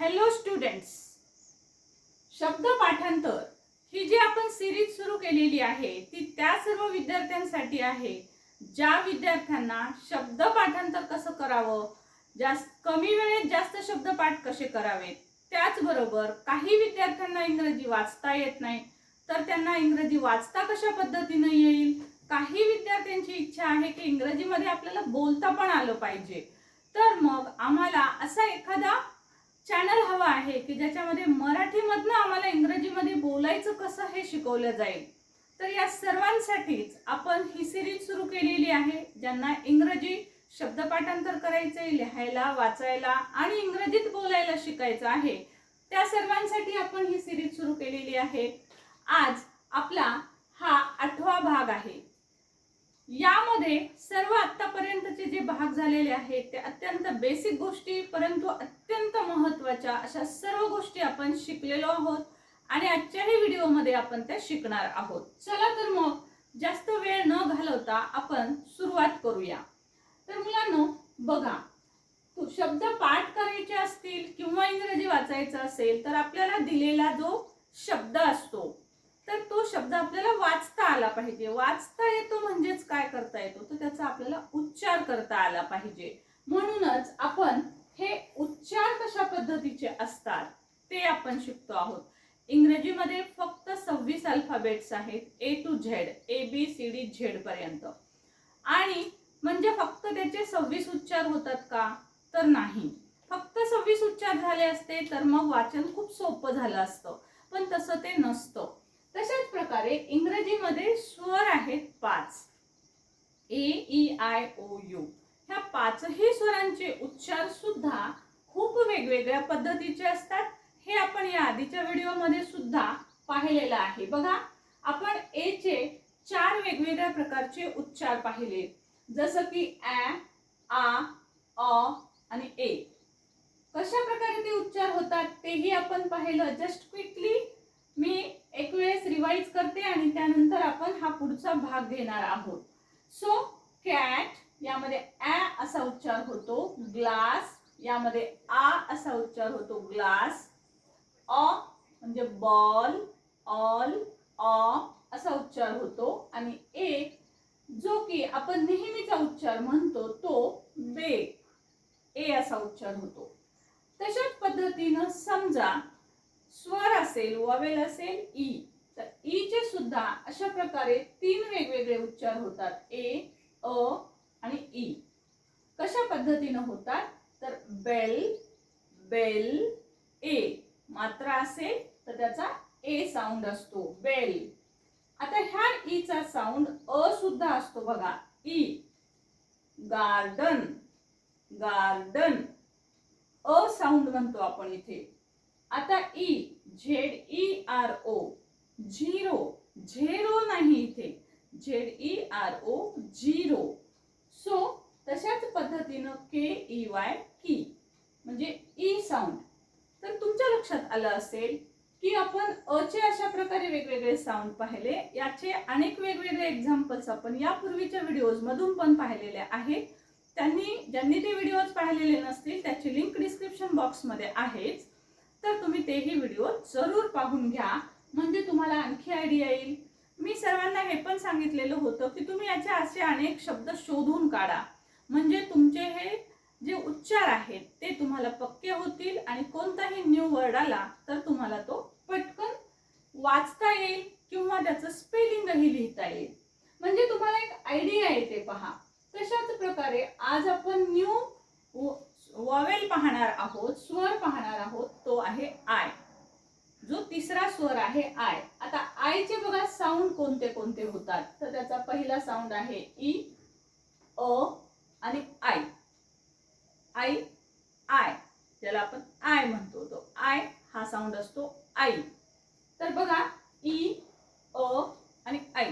Hello students शब्द पाठांतर ही जी आपण सिरीज सुरू केलेली आहे ती त्या सर्व विद्यार्थ्यांसाठी आहे ज्या विद्यार्थ्यांना शब्द पाठांतर कसं करावं जास्त कमी वेळेत जास्त शब्द पाठ कसे करावेत त्याचबरोबर काही विद्यार्थ्यांना इंग्रजी वाचता येत नाही तर त्यांना इंग्रजी वाचता कशा पद्धतीनं येईल? काही विद्यार्थ्यांची इच्छा आहे की इंग्रजीमध्ये आपल्याला बोलता पण आलं पाहिजे. तर मग आम्हाला असा एखादा चॅनल हवा आहे की ज्याच्यामध्ये मराठीमधनं आम्हाला इंग्रजीमध्ये बोलायचं कसं हे शिकवलं जाईल? तर या सर्वांसाठीच आपण ही सिरीज सुरू केलेली आहे ज्यांना इंग्रजी शब्दपाठांतर करायचंय लिहायला वाचायला आणि इंग्रजीत बोलायला शिकायचं आहे त्या सर्वांसाठी आपण ही सिरीज सुरू केलेली आहे. आज आपला हा आठवा भाग आहे. यामध्ये सर्व आतापर्यंतचे जे भाग झालेले आहेत ते अत्यंत बेसिक गोष्टी परंतु अत्यंत महत्त्वाच्या अशा सर्व गोष्टी आपण शिकलेलो आहोत आणि आजच्याही व्हिडिओमध्ये आपण त्या शिकणार आहोत. चला तर मग जास्त वेळ न घालवता आपण सुरुवात करूया. तर मुलांनो बघा शब्द पाठ करायचे असतील किंवा इंग्रजी वाचायचं असेल तर आपल्याला दिलेला जो शब्द असतो तर तो शब्द आपल्याला वाचता आला पाहिजे. वाचता येतो म्हणजेच काय करता येतो? तर त्याचा आपल्याला उच्चार करता आला पाहिजे. म्हणूनच आपण हे उच्चार कशा पद्धतीचे असतात ते आपण शिकतो आहोत. इंग्रजीमध्ये फक्त सव्वीस अल्फाबेट्स आहेत A to Z A B C D Z पर्यंत. आणि म्हणजे फक्त त्याचे सव्वीस उच्चार होतात का? तर नाही. फक्त सव्वीस उच्चार झाले असते तर मग वाचन खूप सोपं झालं असतं. पण तसं ते नसतं. तशाच प्रकारे इंग्रजीमध्ये स्वर आहेत पाच. A E I O U. ह्या पाचही स्वरांचे उच्चार सुद्धा खूप वेगवेगळ्या पद्धतीचे असतात. हे आपण या आधीच्या व्हिडिओमध्ये सुद्धा पाहिलेलं आहे. बघा आपण ए चे चार वेगवेगळ्या प्रकारचे उच्चार पाहिले. जसं की ॲ आ अ आणि ए. कशा प्रकारे ते उच्चार होतात तेही आपण पाहिलं. जस्ट क्विकली मी एक वेळेस रिवाइज करते आणि त्यानंतर आपण हा पुढचा भाग घेणार आहोत. सो कॅट यामध्ये ॲ असा उच्चार होतो ग्लास यामध्ये आ असा उच्चार होतो ग्लास अ म्हणजे बॉल ऑल ऑ असा उच्चार होतो. आणि ए जो की आपण नेहमीचा उच्चार म्हणतो तो बे ए असा उच्चार होतो. तशाच पद्धतीनं समजा स्वर असेल ववेल असेल ई. तर ई चे सुद्धा अशा प्रकारे तीन वेगवेगळे उच्चार होतात. ए अ आणि ई. कशा पद्धतीनं होतात? तर बेल बेल ए. मात्रा असेल तर त्याचा ए साऊंड असतो बेल. आता ह्या ईचा साऊंड अ सुद्धा असतो बघा ई. Garden garden. अ साऊंड म्हणतो आपण इथे. आता E Z E R O zero zero नाही इथे. Z E R O zero so तशाच पद्धतीनं के ई वाय की म्हणजे e ई साऊंड तर तुमच्या लक्षात आलं असेल की आपण अचे अशा प्रकारे वेगवेगळे साऊंड पाहिले. याचे अनेक वेगवेगळे एक्झाम्पल्स आपण यापूर्वीच्या व्हिडिओज मधून पण पाहिलेले आहेत. त्यांनी ज्यांनी ते व्हिडिओज पाहिलेले नसतील त्याची लिंक डिस्क्रिप्शन बॉक्समध्ये आहेच. तर तुम्ही तेही व्हिडिओ जरूर पाहून घ्या. म्हणजे तुम्हाला आणखी आयडिया येईल. मी सर्वांना हे पण सांगितलेलं होतं की तुम्ही याचे असे अनेक शब्द शोधून काढा. म्हणजे तुमचे हे जे उच्चार आहेत ते तुम्हाला पक्के होतील आणि कोणताही न्यू वर्ड आला तर तुम्हाला तो पटकन वाचता येईल किंवा त्याचं स्पेलिंगही लिहिता येईल. म्हणजे तुम्हाला एक आयडिया येते पहा. तशाच प्रकारे आज आपण न्यू वॉवेल पाहणार आहोत स्वर पाहणार आहोत. तो आहे आय जो तिसरा स्वर आहे आय आता आयचे बघा साऊंड कोणते कोणते होतात? तर त्याचा पहिला साऊंड आहे e, ई अ आणि आय आय आय ज्याला आपण आय म्हणतो. तो आय हा साऊंड असतो आई तर बघा e, ई अ आणि आई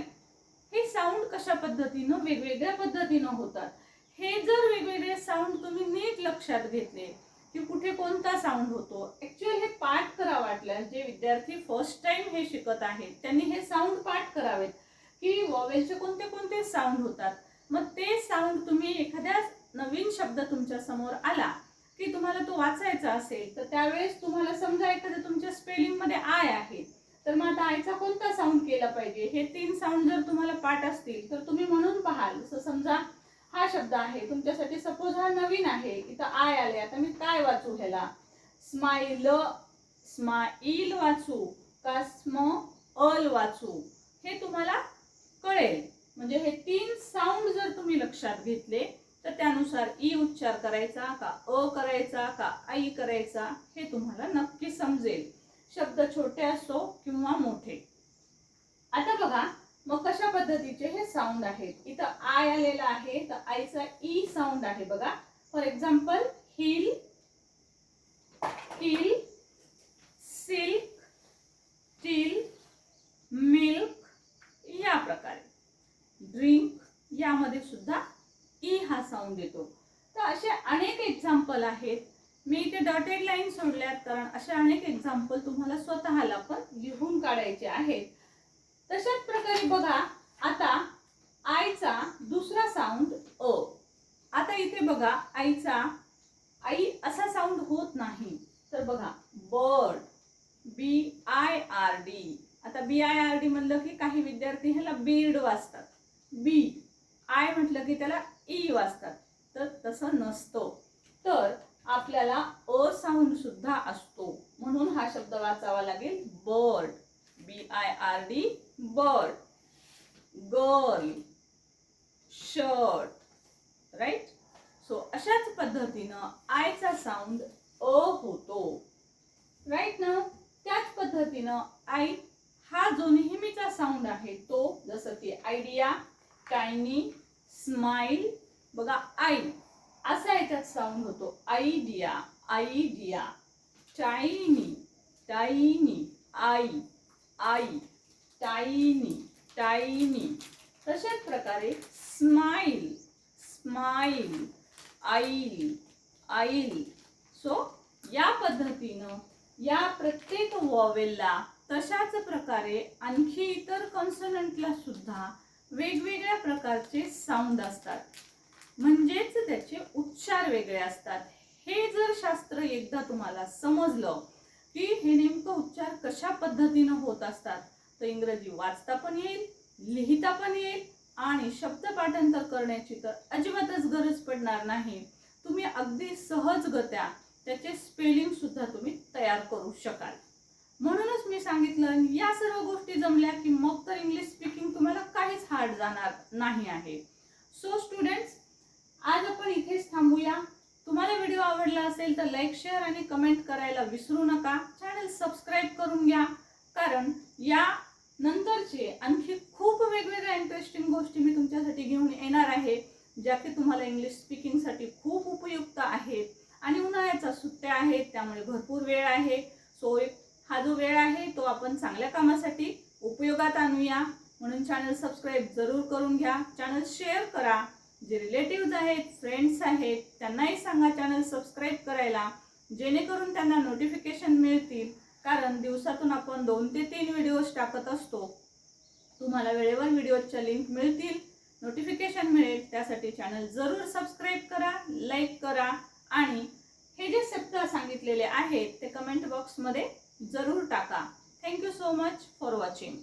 हे साऊंड कशा पद्धतीनं? वेगवेगळ्या पद्धतीनं होतात. हे जर वेगवेगळे साऊंड तुम्ही नीट लक्षात घेतले की कुठे कोणता साऊंड होतो. ऍक्च्युअली हे पाठ करा वाटल्यास जे विद्यार्थी फर्स्ट टाइम हे शिकत आहेत त्यांनी हे साऊंड पाठ करावेत. की वॉवेलचे कोणते कोणते साऊंड होतात. मग ते साऊंड तुम्ही एखाद्या नवीन शब्द तुमच्यासमोर आला की तुम्हाला तो वाचायचा असेल तर त्यावेळेस तुम्हाला समजा एखाद्या तुमच्या स्पेलिंगमध्ये आय आहे तर मग आता आयचा कोणता साऊंड केला पाहिजे? हे तीन साऊंड जर तुम्हाला पाठ असतील तर तुम्ही म्हणून पाहाल. जसं समजा हा शब्द आहे. तुमच्यासाठी सपोज हा नवीन आहे. इथं आय आले. आता मी काय वाचू ह्याला? स्माईल स्माईल वाचू का स्म अल वाचू? हे तुम्हाला कळेल. म्हणजे हे तीन साऊंड जर तुम्ही लक्षात घेतले तर त्यानुसार ई उच्चार करायचा का अ करायचा का आई करायचा हे तुम्हाला नक्की समजेल. शब्द छोटे असो किंवा मोठे. आता बघा मग कशा पद्धतीचे हे साऊंड आहेत? इथं आय आलेला आहे तर आयचा ई साऊंड आहे बघा. For example hill hill silk till milk या प्रकारे. ड्रिंक यामध्ये सुद्धा ई हा साऊंड येतो. तर असे अनेक एक्झाम्पल आहेत. मी इथे डॉटेड लाईन सोडल्यात कारण असे अनेक एक्झाम्पल तुम्हाला स्वतःला पण लिहून काढायचे आहेत. तशाच प्रकारे बघा आता आईचा दुसरा साऊंड अ. आता इथे बघा आईचा आई असा साऊंड होत नाही. तर बघा bird B I R D. आता बी आय आर डी म्हणलं की काही विद्यार्थी ह्याला बीड वाचतात. बी आय म्हटलं की त्याला ई वाचतात. तर तसं नसतं. तर आपल्याला अ साऊंड सुद्धा असतो. म्हणून हा शब्द वाचावा लागेल bird B I R D bird girl shirt right so अशाच पद्धतीनं आयचा साऊंड अ होतो. राईट ना? त्याच पद्धतीनं आय हा जो नेहमीचा साऊंड आहे तो जसं की आयडिया टायनी स्माईल बघा आई असा याच्यात साऊंड होतो. Idea idea tiny tiny I I tiny tiny तशाच प्रकारे smile smile I'll I'll. So या पद्धतीनं या प्रत्येक वॉवेलला तशाच प्रकारे आणखी इतर कॉन्सनंटला सुद्धा वेगवेगळ्या प्रकारचे साऊंड असतात. म्हणजेच त्याचे उच्चार वेगळे असतात. हे जर शास्त्र एकदा तुम्हाला समजलं की हे नेमकं उच्चार कशा पद्धतीनं होत असतात? तर इंग्रजी वाचता पण येईल लिहिता पण येईल आणि शब्द पाठांतर करण्याची तर अजिबातच गरज पडणार नाही. तुम्ही अगदी सहजगत्या त्याचे स्पेलिंग सुद्धा तुम्ही तयार करू शकाल. म्हणूनच मी सांगितलं या सर्व गोष्टी जमल्या की मग तर इंग्लिश स्पीकिंग तुम्हाला काहीच हार्ड जाणार नाही आहे. सो स्टुडंट्स आज आपण इथेच थांबूया. तुम्हाला व्हिडिओ आवडला असेल तर लाईक शेअर आणि कमेंट करायला विसरू नका. चॅनल सबस्क्राईब करून घ्या कारण या नंतरचे आणखी खूप वेगवेगळ्या इंटरेस्टिंग गोष्टी मी तुमच्यासाठी घेऊन येणार आहे ज्या की तुम्हाला इंग्लिश स्पीकिंगसाठी खूप उपयुक्त आहेत आणि उन्हाळ्याच्या सुट्ट्या आहेत त्यामुळे भरपूर वेळ आहे. सो हा जो वेळ आहे तो आपण चांगल्या कामासाठी उपयोगात आणूया. म्हणून चॅनल सबस्क्राईब जरूर करून घ्या. चॅनल शेअर करा. जे रिलेटिव्ज आहेत फ्रेंड्स आहेत त्यांनाही सांगा चॅनल सबस्क्राईब करायला जेणेकरून त्यांना नोटिफिकेशन मिळतील. कारण दिवसातून आपण दोन ते तीन व्हिडिओज टाकत असतो. तुम्हाला वेळेवर व्हिडिओजच्या लिंक मिळतील नोटिफिकेशन मिळेल. त्यासाठी चॅनल जरूर सबस्क्राईब करा लाईक करा आणि हे जे शब्द सांगितलेले आहेत ते कमेंट बॉक्समध्ये जरूर टाका. Thank you so much for watching